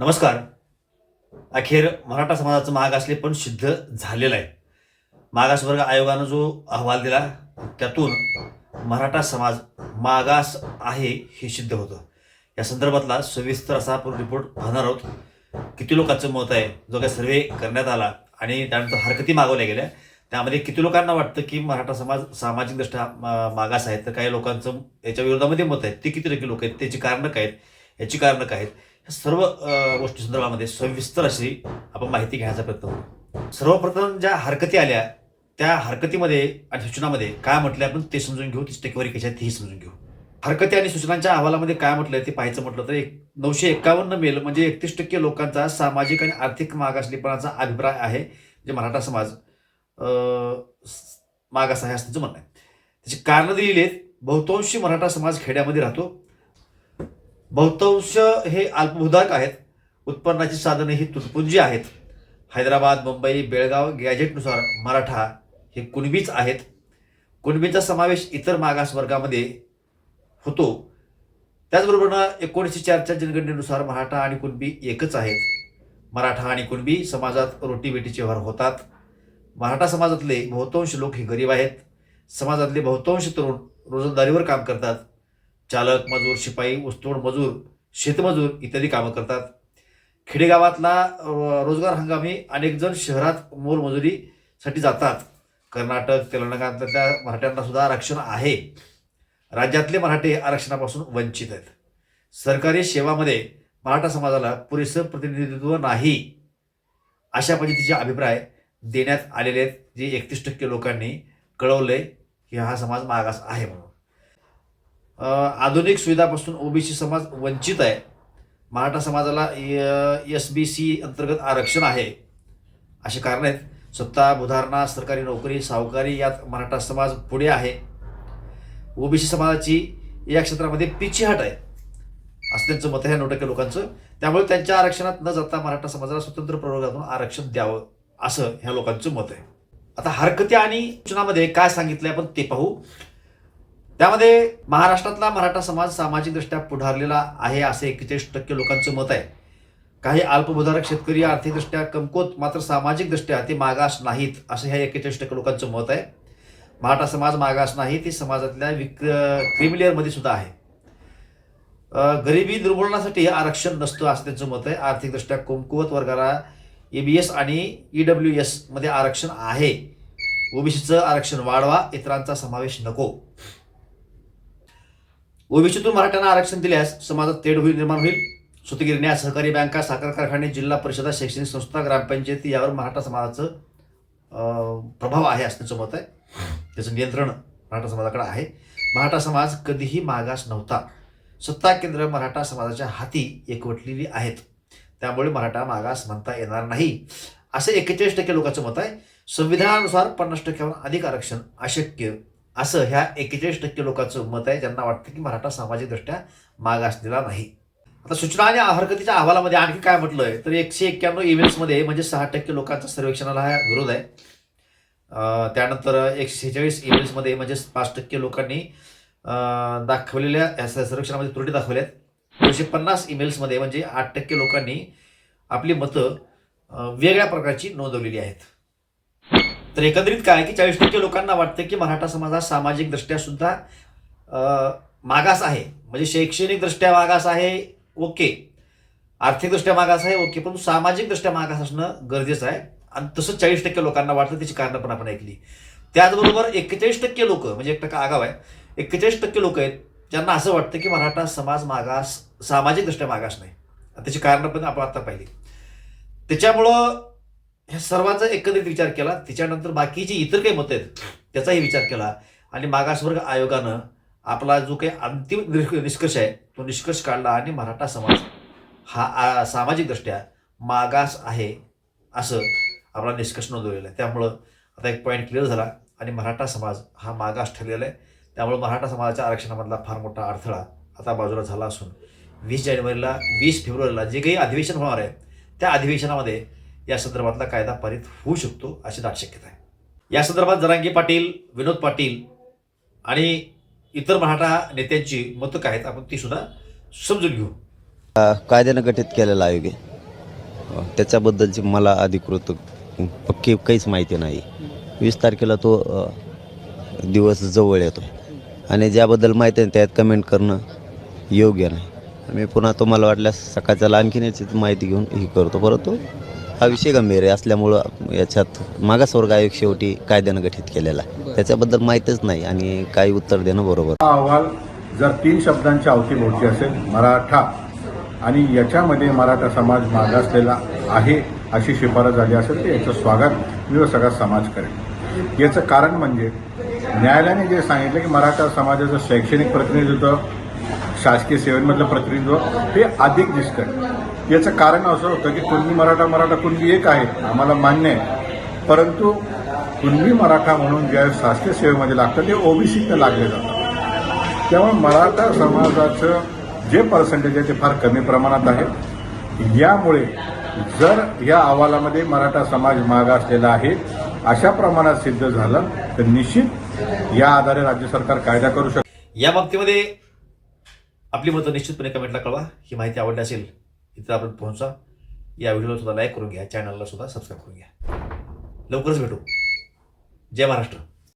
नमस्कार. अखेर मराठा समाजाचं मागासले पण सिद्ध झालेलं आहे. मागासवर्ग आयोगानं जो अहवाल दिला त्यातून मराठा समाज मागास आहे हे सिद्ध होतं. या संदर्भातला सविस्तर असा आपण रिपोर्ट पाहणार आहोत. किती लोकांचं मत आहे जो काही सर्वे करण्यात आला आणि त्यानंतर हरकती मागवल्या गेल्या त्यामध्ये किती लोकांना वाटतं की मराठा समाज सामाजिकदृष्ट्या मा- मागास आहे? तर काही लोकांचं याच्या विरोधामध्ये मत आहे. ते किती टक्के लोक आहेत? त्याची कारणं काय आहेत? याची कारणं काय आहेत? सर्व गोष्टी संदर्भामध्ये सविस्तर अशी आपण माहिती घेण्याचा प्रयत्न करू. सर्वप्रथम ज्या हरकती आल्या त्या हरकतीमध्ये आणि सूचनामध्ये काय म्हटलं आपण ते समजून घेऊ तीच टक्केवारी कशी आहे तेही समजून घेऊ. हरकती आणि सूचनांच्या अहवालामध्ये काय म्हटलं ते पाहायचं म्हटलं तर एक नऊशे एकावन्न मेल म्हणजे एकतीस टक्के लोकांचा सामाजिक आणि आर्थिक मागासलेपणाचा अभिप्राय आहे जे मराठा समाज मागास आहे असं त्यांचं म्हणणं आहे. त्याची कारणं दिलेली आहेत बहुतांशी मराठा समाज खेड्यामध्ये राहतो बहुतांश हे अल्पभूधारक आहेत. उत्पन्नाची साधने ही तुटपुंजी आहेत. हैदराबाद मुंबई बेळगाव गॅजेटनुसार मराठा हे कुणबीच आहेत. कुणबीचा समावेश इतर मागासवर्गामध्ये होतो. त्याचबरोबर एकोणीसशे चारच्या जनगणनेनुसार मराठा आणि कुणबी एकच आहेत. मराठा आणि कुणबी समाजात रोटीबेटीचे व्यवहार होतात. मराठा समाजातले बहुतांश लोक हे गरीब आहेत. समाजातले बहुतांश तरुण रोजंदारीवर काम करतात. चालक मजूर शिपाई ऊसतोड मजूर शेतमजूर इत्यादी कामं करतात. खेडेगावातला रोजगार हंगामी अनेक जण शहरात मोलमजुरीसाठी जातात. कर्नाटक तेलंगणातल्या मराठ्यांना सुद्धा आरक्षण आहे. राज्यातले मराठे आरक्षणापासून वंचित आहेत. सरकारी सेवामध्ये मराठा समाजाला पुरेसं प्रतिनिधित्व नाही अशा पद्धतीचे अभिप्राय देण्यात आलेले आहेत जे एकतीस टक्के लोकांनी कळवले की हा समाज मागास आहे म्हणून. आधुनिक सुविधापासून ओबीसी समाज वंचित आहे. मराठा समाजाला एस बी सी अंतर्गत आरक्षण आहे. असे कारण आहेत. सत्ता बुधारणा सरकारी नोकरी सावकारी यात मराठा समाज पुढे आहे. ओबीसी समाजाची या क्षेत्रामध्ये पिछेहाट आहे. असं त्यांचं मत आहे नऊ टक्के लोकांचं. त्यामुळे त्यांच्या आरक्षणात न जाता मराठा समाजाला स्वतंत्र प्रवर्गातून आरक्षण द्यावं असं ह्या लोकांचं मत आहे. आता हरकती आणि सूचनामध्ये काय सांगितलंय आपण ते पाहू. त्यामध्ये महाराष्ट्रातला मराठा समाज सामाजिकदृष्ट्या पुढारलेला आहे असे एकेचाळीस टक्के लोकांचं मत आहे. काही अल्पभूधारक शेतकरी आर्थिकदृष्ट्या कमकोत मात्र सामाजिकदृष्ट्या ते मागास नाहीत असं ह्या एकेचाळीस टक्के लोकांचं मत आहे. मराठा समाज मागास नाही ते समाजातल्या विक क्रिमिलियरमध्ये सुद्धा आहे. गरिबी निर्मूलनासाठी आरक्षण नसतं असं त्यांचं मत आहे. आर्थिकदृष्ट्या कमकुवत वर्गाला एस आणि ई डब्ल्यू एसमध्ये आरक्षण आहे. ओबीसीचं आरक्षण वाढवा इतरांचा समावेश नको. ओबीसीतून मराठ्यांना आरक्षण दिल्यास समाजात तेढ होईल निर्माण होईल. सुतगिरण्या सहकारी बँका साखर कारखाने जिल्हा परिषदा शैक्षणिक संस्था ग्रामपंचायती यावर मराठा समाजाचं प्रभाव आहे असण्याचं मत आहे. त्याचं नियंत्रण मराठा समाजाकडे आहे. मराठा समाज कधीही मागास नव्हता. सत्ता केंद्र मराठा समाजाच्या हाती एकवटलेली आहेत. त्यामुळे मराठा मागास म्हणता येणार नाही. असे एक्केचाळीस टक्के लोकांचं मत आहे. संविधानानुसार पन्नास टक्क्याहून अधिक आरक्षण अशक्य असं ह्या एक्केचाळीस टक्के लोकांचं मत आहे. ज्यांना वाटतं की मराठा सामाजिकदृष्ट्या माग असलेला नाही. आता सूचना आणि हरकतीच्या अहवालामध्ये आणखी काय म्हटलंय? तर एकशे एक्क्याण्णव ईमेल्समध्ये म्हणजे सहा टक्के लोकांचा सर्वेक्षणाला हा विरोध आहे. त्यानंतर एकशे सेहेचाळीस ईमेल्समध्ये म्हणजे पाच टक्के लोकांनी दाखवलेल्या या सर्वेक्षणामध्ये त्रुटी दाखवल्यात. दोनशे पन्नास ईमेल्समध्ये म्हणजे आठ टक्के लोकांनी आपली मतं वेगळ्या प्रकारची नोंदवलेली आहेत. तर एकंदरीत काय की चाळीस टक्के लोकांना वाटतं की मराठा समाज हा सामाजिकदृष्ट्या सुद्धा मागास आहे. म्हणजे शैक्षणिकदृष्ट्या मागास आहे ओके. आर्थिकदृष्ट्या मागास आहे ओके. पण सामाजिकदृष्ट्या मागास असणं गरजेचं आहे. आणि तसं चाळीस टक्के लोकांना वाटतं त्याची कारणं पण आपण ऐकली. त्याचबरोबर एक्केचाळीस टक्के लोक म्हणजे एक टक्का आगाव आहे एक्केचाळीस टक्के लोक आहेत ज्यांना असं वाटतं की मराठा समाज मागास सामाजिकदृष्ट्या मागास नाही. त्याची कारणं पण आपण आता पाहिली. त्याच्यामुळं ह्या सर्वांचा एकत्रित विचार केला त्याच्यानंतर बाकीची इतर काही मतं आहेत त्याचाही विचार केला. आणि मागासवर्ग आयोगानं आपला जो काही अंतिम निष्क- निष्कर्ष आहे तो निष्कर्ष काढला आणि मराठा समाज हा आ- सामाजिकदृष्ट्या मागास आहे असं आपला निष्कर्ष नोंदवलेला आहे. त्यामुळं आता एक पॉईंट क्लिअर झाला आणि मराठा समाज हा मागास ठरलेला आहे. त्यामुळे मराठा समाजाच्या आरक्षणामधला फार मोठा अडथळा आता बाजूला झाला असून वीस जानेवारीला वीस फेब्रुवारीला जे काही अधिवेशन होणार आहे त्या अधिवेशनामध्ये या संदर्भातला कायदा पारित होऊ शकतो अशी दाट शक्यता आहे. या संदर्भात जरांगी पाटील विनोद पाटील आणि इतर मराठा नेत्यांची मतं काय आहेत आपण ती सुद्धा समजून घेऊ. कायद्यानं गठीत केलेला आयोग आहे. त्याच्याबद्दलची मला अधिकृत पक्की काहीच माहिती नाही. वीस तारखेला तो दिवस जवळ येतो. आणि ज्याबद्दल माहिती आहे त्यात कमेंट करणं योग्य नाही. मी पुन्हा तुम्हाला वाटल्यास सकाळच्याला आणखीन याची माहिती घेऊन हे करतो. परंतु हा विषय गंभीर आहे असल्यामुळं याच्यात मागासवर्ग आयोग शेवटी कायद्यानं गठीत केलेला आहे. त्याच्याबद्दल माहीतच नाही आणि काही उत्तर देणं बरोबर. हा अहवाल जर तीन शब्दांच्या अवतीभोवती असेल मराठा. आणि याच्यामध्ये मराठा समाज मागासलेला आहे अशी शिफारस झाली असेल तर याचं स्वागत मी व सगळा समाज करेल याचं कारण म्हणजे न्यायालयाने जे सांगितलं की मराठा समाजाचं शैक्षणिक प्रतिनिधित्व शासकीय सेवेमधलं प्रतिनिधित्व हे अधिक दिसतं याचं कारण असं होतं की कुणबी मराठा मराठा कुणबी एक आहे आम्हाला मान्य आहे. परंतु कुणबी मराठा म्हणून ज्या शासकीय सेवेमध्ये लागतं ते ओबीसीनं लागले जातं त्यामुळे मराठा समाजाचं जे पर्सेंटेज आहे ते फार कमी प्रमाणात आहे. यामुळे जर या अहवालामध्ये मराठा समाज मागासलेला आहे अशा प्रमाणात सिद्ध झालं तर निश्चित या आधारे राज्य सरकार कायदा करू शकते. या बाबतीमध्ये आपली मतं निश्चितपणे कमेंटला कळवा. ही माहिती आवडली असेल इथं आपण पोहोचा या व्हिडिओला सुद्धा लाईक करून घ्या. चॅनलला सुद्धा सबस्क्राईब करून घ्या. लवकरच भेटू. जय महाराष्ट्र.